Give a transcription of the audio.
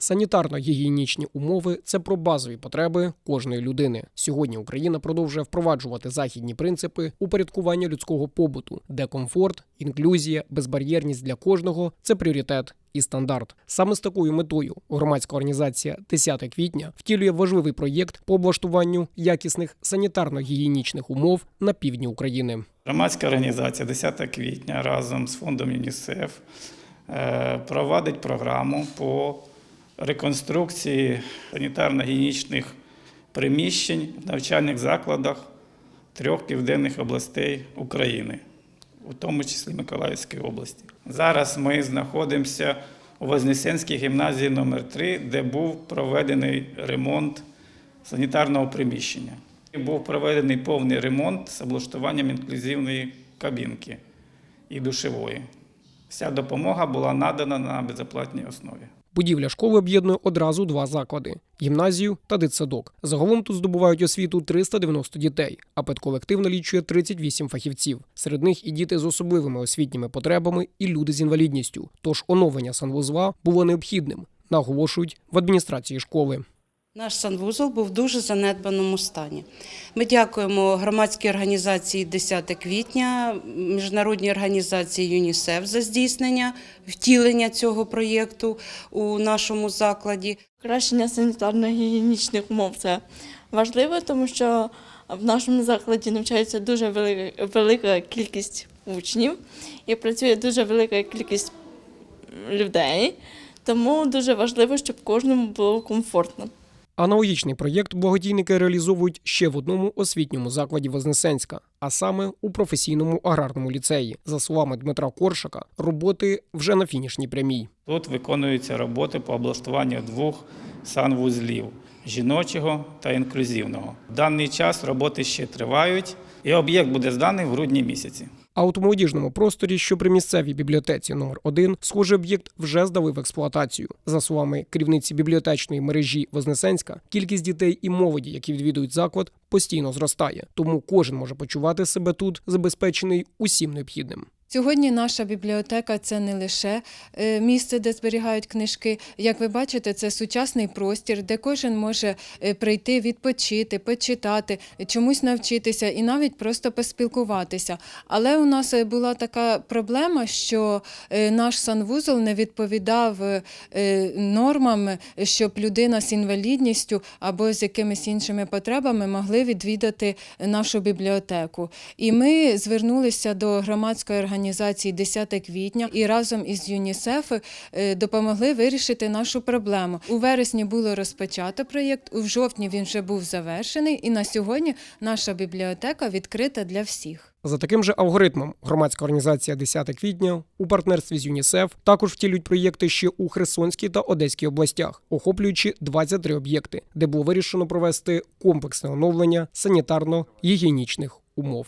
Санітарно-гігієнічні умови це про базові потреби кожної людини. Сьогодні Україна продовжує впроваджувати західні принципи упорядкування людського побуту, де комфорт, інклюзія, безбар'єрність для кожного це пріоритет і стандарт. Саме з такою метою громадська організація 10 квітня втілює важливий проєкт по облаштуванню якісних санітарно-гігієнічних умов на півдні України. Громадська організація 10 квітня разом з фондом ЮНІСЕФ е, проводить програму по реконструкції санітарно-гігієнічних приміщень в навчальних закладах трьох південних областей України, у тому числі Миколаївської області. Зараз ми знаходимося у Вознесенській гімназії номер 3 де був проведений ремонт санітарного приміщення. Був проведений повний ремонт з облаштуванням інклюзивної кабінки і душевої. Вся допомога була надана на безоплатній основі. Будівля школи об'єднує одразу два заклади гімназію та дитсадок. Загалом тут здобувають освіту 390 дітей, а педколектив налічує 38 фахівців. Серед них і діти з особливими освітніми потребами, і люди з інвалідністю. Тож оновлення санвузла було необхідним, наголошують в адміністрації школи. Наш санвузол був в дуже занедбаному стані. Ми дякуємо громадській організації 10 квітня, міжнародній організації ЮНІСЕФ за здійснення втілення цього проєкту у нашому закладі. Покращення санітарно-гігієнічних умов це важливо, тому що в нашому закладі навчається дуже велика кількість учнів і працює дуже велика кількість людей. Тому дуже важливо, щоб кожному було комфортно. Аналогічний проєкт благодійники реалізовують ще в одному освітньому закладі Вознесенська, а саме у професійному аграрному ліцеї. За словами Дмитра Коршака, роботи вже на фінішній прямій. Тут виконуються роботи по облаштуванню двох санвузлів жіночого та інклюзивного. В даний час роботи ще тривають, і об'єкт буде зданий в грудні місяці. А у молодіжному просторі, що при місцевій бібліотеці номер 1 схожий об'єкт вже здали в експлуатацію. За словами керівниці бібліотечної мережі Вознесенська, кількість дітей і молоді, які відвідують заклад, постійно зростає. Тому кожен може почувати себе тут забезпечений усім необхідним. Сьогодні наша бібліотека це не лише е, місце, де зберігають книжки. Як ви бачите, це сучасний простір, де кожен може е, прийти, відпочити, почитати, чомусь навчитися і навіть просто поспілкуватися. Але у нас е, була така проблема, що наш санвузол не відповідав нормам, щоб людина з інвалідністю або з якимись іншими потребами могли відвідати нашу бібліотеку. І ми звернулися до громадської організації 10 квітня і разом із ЮНІСЕФ е, допомогли вирішити нашу проблему. У вересні було розпочато проєкт, у жовтні він вже був завершений, і на сьогодні наша бібліотека відкрита для всіх. За таким же алгоритмом громадська організація 10 квітня у партнерстві з ЮНІСЕФ також втілюють проєкти ще у Херсонській та Одеській областях, охоплюючи 23 об'єкти, де було вирішено провести комплексне оновлення санітарно-гігієнічних умов.